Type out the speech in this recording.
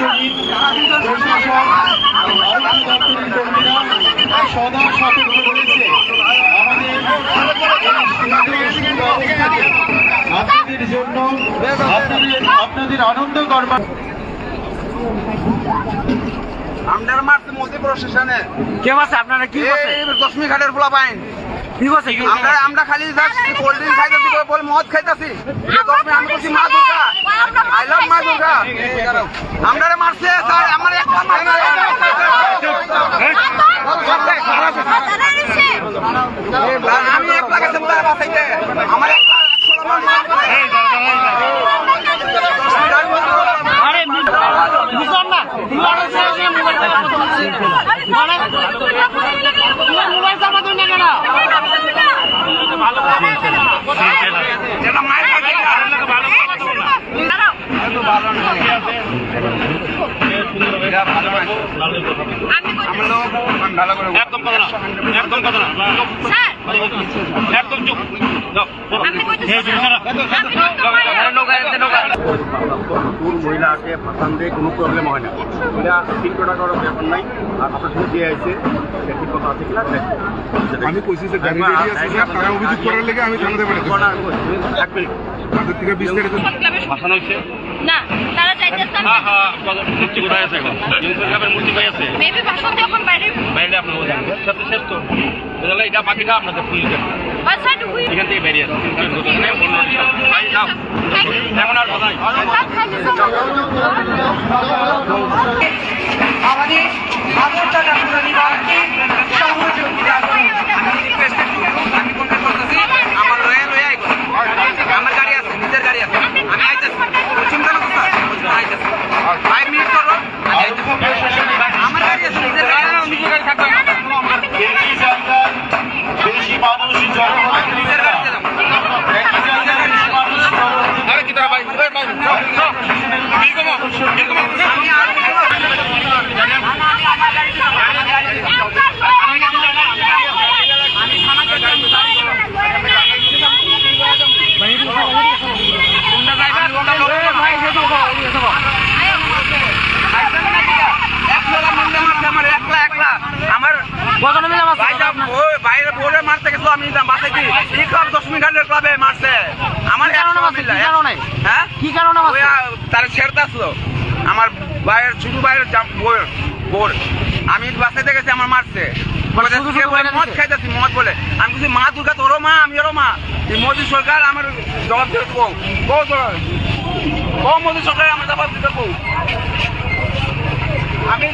সহিত প্রশাসন আরক্ষী দপ্তরের কর্মীরা সদা সতর্ক রয়েছে আমাদের এই সুন্দর সুব্যবস্থাকে আপনাদের জন্য আপনাদের আপনাদের আনন্দ করবার আমদার মারছে মোদি প্রশাসনে কে আছে আপনারা কি করছে দশমী ঘাটের পোলা পাইন। কি করছে আমরা আমরা খালি জাস্ট কোল্ড ড্রিঙ্ক খাইতেছি বলে মদ খাইতেছি। দশমী আমি বলছি মা দুর্গা। আই লাভ আমরা মারছে আমার একটা আমি এক লাখ আছে বলে বাঁচাইতে আমার এক লাখ ষোলো মান মারছে। দশমী ঘাট বলতে আরে বুঝলাম না তুমি অর্ডার ছেড়ে মোবাইল মোবাইল চাপা তুমি কেন যেটা মায়ের কাছে ভালো করে একদম কথা না একদম কথা না একদম চুপ। যাও। মহিলাকে ফাঁসান দিয়ে কোনো প্রবলেম হয় না। এটা তিনশো টাকার ব্যাপার নাই। আর আপনার সঙ্গে দিয়ে আছে ঠিক কথা আছে কিনা দেখো। আমি কইছি যে গাড়ি রেডি আছে তারা অভিযোগ করার লেগে আমি? এক মিনিট। তাদের থেকে বিস্তারিত ভাসানো হয়েছে। না তারা চাইতেছে হ্যাঁ হ্যাঁ মূর্তি কোথায় আছে এখন? ইউসুফ সাহেবের মূর্তি পাই আছে? মেবি ভাষণ দিয়ে বাইরে। বাইরে আপনার বোঝেন সাথে শেষ তো। বুঝলে এটা বাকিটা আপনাদের পুলিশ এখান থেকে বেরিয়ে আসবে এখন আর কথা কখন মিলে ওই বাইরে বোর্ডে মারতে গেছিল আমি নিতাম বাসাইছি এই ক্লাব? দশ মিনিটের ক্লাবে মারছে। আমার কি কারণে মারছে? কি কারণে? হ্যাঁ? কি কারণে ওই মারছে? তার ছেড়তে আসলো। আমার ভাইয়ের ছোট জাম- বউয়ের বোর। আমি বাসাইতে গেছি আমার মারছে। কে মদ খাইতেছি মদ বলে। আমি কিছু মা দুর্গা তোরও মা আমিও মা। এই মোদী সরকার আমার জবাব দিতে বউ বউ তোর বউ মোদী সরকার আমার জবাব দিতে বউ। আমি